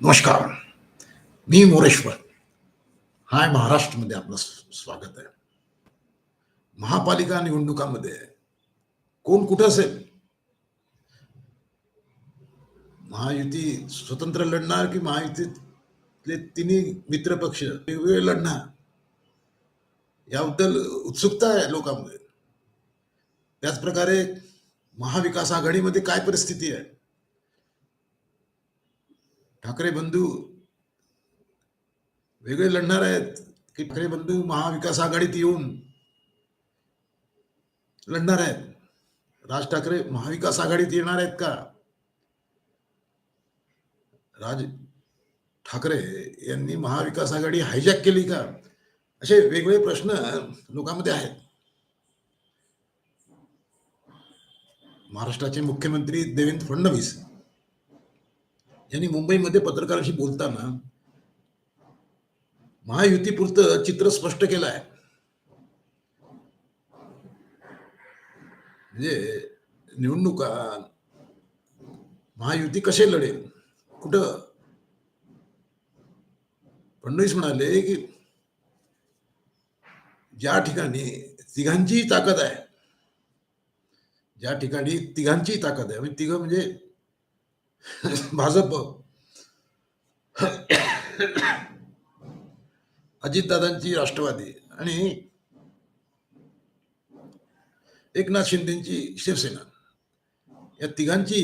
नमस्कार. मी मोरेश्वर. हाय महाराष्ट्रमध्ये आपलं स्वागत आहे. महापालिका निवडणुकामध्ये कोण कुठं असेल? महायुती स्वतंत्र लढणार की महायुतीतले तिन्ही मित्र पक्ष वेगवेगळे लढणार? याबद्दल उत्सुकता आहे लोकांमध्ये. त्याचप्रकारे महाविकास आघाडीमध्ये काय परिस्थिती आहे? ठाकरे बंधू वेगळे लढणार आहेत की ठाकरे बंधू महाविकास आघाडीत येऊन लढणार आहेत? राज ठाकरे महाविकास आघाडीत येणार आहेत का? राज ठाकरे यांनी महाविकास आघाडी हायजॅक केली का? असे वेगवेगळे प्रश्न लोकांमध्ये आहेत. महाराष्ट्राचे मुख्यमंत्री देवेंद्र फडणवीस यांनी मुंबईमध्ये पत्रकारांशी बोलताना महायुतीपुरतं चित्र स्पष्ट केलं आहे म्हणजे निवडणुका महायुती कसे लढेल? कुठं? फडणवीस म्हणाले की ज्या ठिकाणी तिघांची ताकद आहे ज्या ठिकाणी तिघांचीही ताकद आहे म्हणजे तिघ म्हणजे भाजप अजितदादांची राष्ट्रवादी आणि एकनाथ शिंदेची शिवसेना. या तिघांची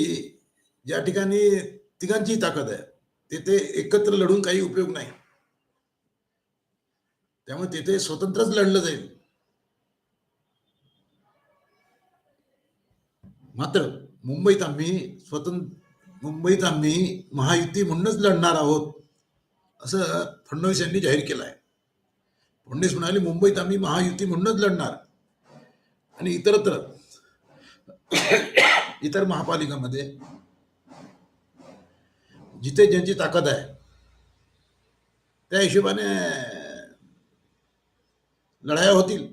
ज्या ठिकाणी तिघांची ताकद आहे तिथे एकत्र लढून काही उपयोग नाही. त्यामुळे तिथे स्वतंत्रच लढलं जाईल. मात्र मुंबईत आम्ही स्वतंत्र मुंबईत आम्ही महायुती म्हणूनच लढणार आहोत असं फडणवीस यांनी जाहीर केलं आहे फडणवीस म्हणाले मुंबईत आम्ही महायुती म्हणूनच लढणार. आणि इतरत्र इतर महापालिकामध्ये जिथे ज्यांची ताकद आहे त्या हिशोबाने लढाया होतील.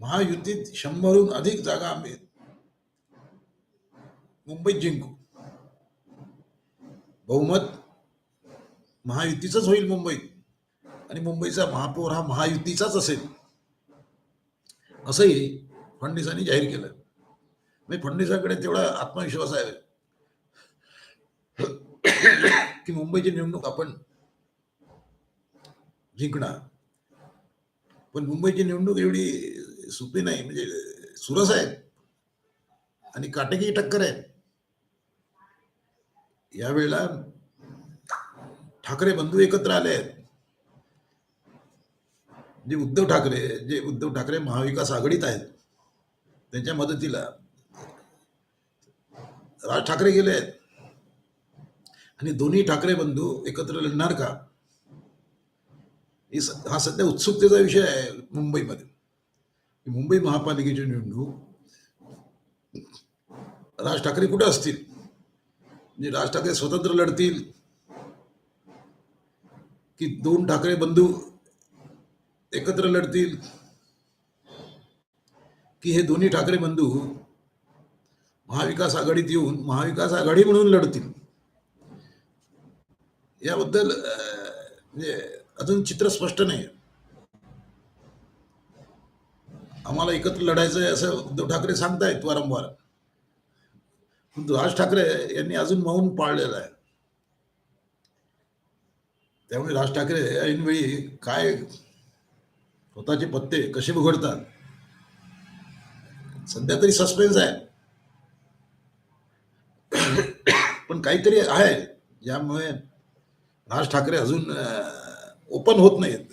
महायुतीत शंभरहून अधिक जागा आम्ही मुंबईत जिंकू. बहुमत महायुतीचंच होईल मुंबईत. आणि मुंबईचा महापौर हा महायुतीचाच असेल. असंही फडणवीसांनी जाहीर केलं. म्हणजे फडणवीसांकडे तेवढा आत्मविश्वास आहे. की मुंबईची निवडणूक आपण जिंकणार. पण मुंबईची निवडणूक एवढी सोपी नाही. म्हणजे सुरस आहे. आणि काटेकी टक्कर आहे. यावेळेला ठाकरे बंधू एकत्र आले आहेत. जे उद्धव ठाकरे जे उद्धव ठाकरे महाविकास आघाडीत आहेत त्यांच्या मदतीला राज ठाकरे गेले आहेत. आणि दोन्ही ठाकरे बंधू एकत्र लढणार का? हा सध्या उत्सुकतेचा विषय आहे मुंबईमध्ये. मुंबई महापालिकेची निवडणूक राज ठाकरे कुठे असतील? म्हणजे राज ठाकरे स्वतंत्र लढतील की दोन ठाकरे बंधू एकत्र लढतील की हे दोन्ही ठाकरे बंधू महाविकास आघाडीत येऊन महाविकास आघाडी म्हणून लढतील. याबद्दल म्हणजे अजून चित्र स्पष्ट नाही आम्हाला एकत्र लढायचं आहे असं उद्धव ठाकरे सांगतायत वारंवार. परंतु राज ठाकरे यांनी अजून मौन पाळलेलं आहे. त्यामुळे राज ठाकरे ऐनवेळी काय स्वतःचे पत्ते कसे उघडतात सध्या तरी सस्पेन्स आहे. पण काहीतरी आहे ज्यामुळे राज ठाकरे अजून ओपन होत नाहीत.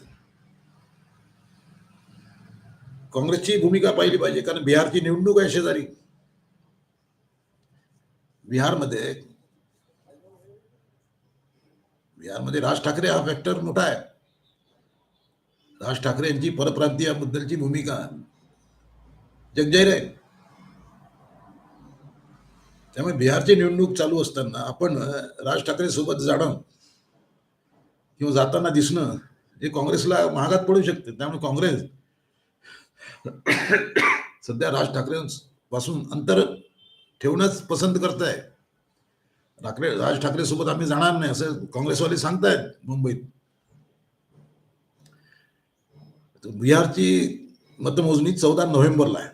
काँग्रेसची भूमिका पाहिली पाहिजे कारण बिहारची निवडणूक आहे शेजारी. बिहारमध्ये बिहारमध्ये राज ठाकरे हा फॅक्टर मोठा आहे. राज ठाकरे यांची परप्रांतीयाबद्दलची भूमिका. जगजाहीर आहे त्यामुळे बिहारची निवडणूक चालू असताना आपण राज ठाकरे सोबत जाणं किंवा जाताना दिसणं हे काँग्रेसला महागात पडू शकते. त्यामुळे काँग्रेस सध्या राज ठाकरे पासून अंतर ठेवणंच पसंत करताय. ठाकरे राज ठाकरे सोबत आम्ही जाणार नाही असं काँग्रेसवाले सांगतायत मुंबईत. बिहारची मतमोजणी चौदा नोव्हेंबरला आहे.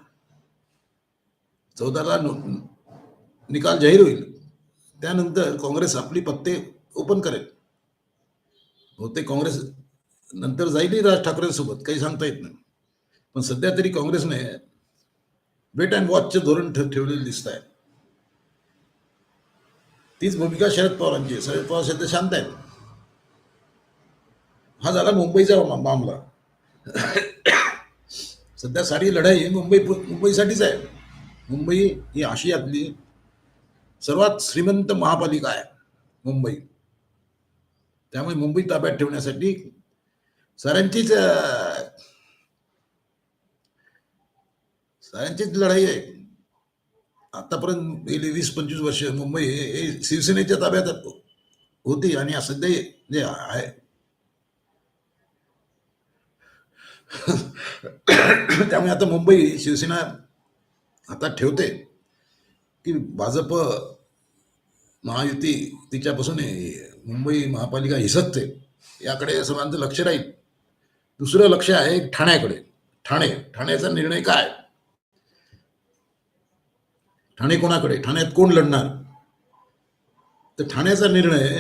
चौदाला निकाल जाहीर होईल. त्यानंतर काँग्रेस आपली पत्ते ओपन करेल. बहुतेक काँग्रेस नंतर जाईलही राज ठाकरेंसोबत काही सांगता येत नाही. पण सध्या तरी काँग्रेसने वेट अँड वॉचचे धोरण ठेव ठेवलेले दिसत आहे तीच भूमिका शरद पवारांची आहे. शरद पवार सध्या शांत आहेत. हा झाला मुंबईचा मामला. सध्या सारी लढाई मुंबई मुंबईसाठीच आहे. मुंबई ही आशियातली सर्वात श्रीमंत महापालिका आहे मुंबई. त्यामुळे मुंबई ताब्यात ठेवण्यासाठी साऱ्यांचीच साऱ्यांचीच लढाई आहे. आतापर्यंत गेली वीस पंचवीस वर्ष मुंबई हे हे शिवसेनेच्या ताब्यात होती आणि सध्या जे आहे. त्यामुळे आता मुंबई शिवसेना आता ठेवते की भाजप महायुती तिच्यापासून मुंबई महापालिका हिसकते. याकडे सर्वांचं लक्ष राहील. दुसरं लक्ष आहे ठाण्याकडे. ठाणे ठाण्याचा निर्णय काय? ठाणे कोणाकडे? ठाण्यात कोण लढणार? तर ठाण्याचा निर्णय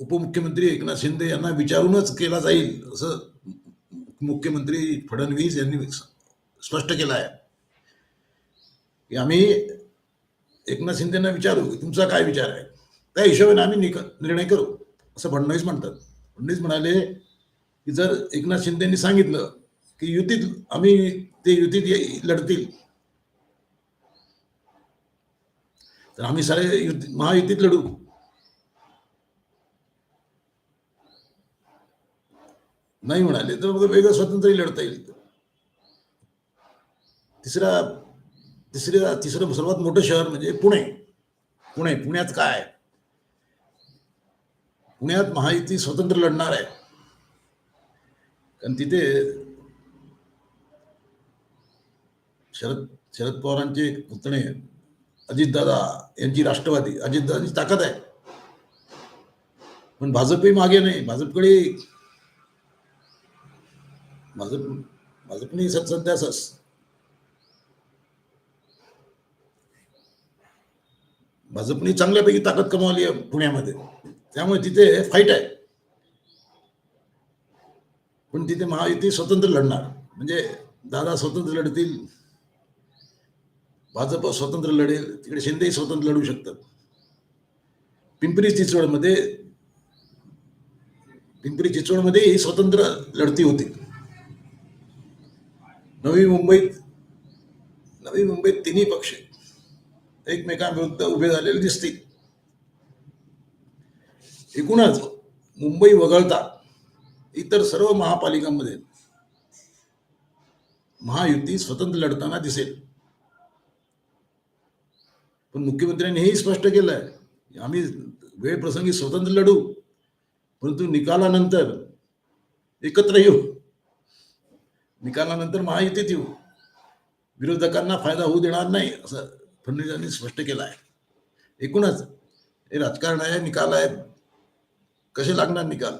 उपमुख्यमंत्री एकनाथ शिंदे यांना विचारूनच केला जाईल असं मुख्यमंत्री फडणवीस यांनी स्पष्ट केलं आहे. की आम्ही एकनाथ शिंदेना विचारू तुमचा काय विचार आहे? त्या हिशोबाने आम्ही निक निर्णय करू असं फडणवीस म्हणतात. फडणवीस म्हणाले की जर एकनाथ शिंदेनी सांगितलं की युतीत आम्ही ते युतीत लढतील तर आम्ही सारे युद्ध महायुतीत लढू. नाही म्हणाले तर मग वेगळं स्वातंत्र्य लढता येईल तिसरा तिसऱ्या तिसरं सर्वात मोठं शहर म्हणजे पुणे. पुणे पुण्यात काय? आहे? पुण्यात महायुती स्वतंत्र लढणार आहे. कारण तिथे शरद शरद पवारांचे पुतणे अजितदादा यांची राष्ट्रवादी. अजितदादांची ताकद आहे. पण भाजपही मागे नाही. भाजपकडे भाजप भाजपने सध्या भाजपने चांगल्यापैकी ताकद कमावली आहे पुण्यामध्ये. त्यामुळे तिथे फाईट आहे. पण तिथे महायुती स्वतंत्र लढणार. म्हणजे दादा स्वतंत्र लढतील. भाजप स्वतंत्र लढेल तिकडे शिंदेही स्वतंत्र लढू शकतात. पिंपरी चिंचवडमध्ये पिंपरी चिंचवडमध्ये ही स्वतंत्र लढती होती. नवी मुंबईत नवी मुंबईत तिन्ही पक्ष एकमेकांविरुद्ध उभे झालेले दिसतील. एकूणच मुंबई वगळता इतर सर्व महापालिकांमध्ये महायुती स्वतंत्र लढताना दिसेल. पण मुख्यमंत्र्यांनी हेही स्पष्ट केलं आहे आम्ही वेळ प्रसंगी स्वतंत्र लढू परंतु निकालानंतर एकत्र येऊ. निकालानंतर महायुतीत येऊ. विरोधकांना फायदा होऊ देणार नाही असं फडणवीसांनी स्पष्ट केलं आहे एकूणच हे राजकारण आहे निकाल आहे कसे लागणार निकाल?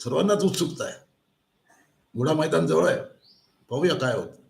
सर्वांनाच उत्सुकता आहे. घोडा मैदान जवळ आहे. पाहूया काय होतं.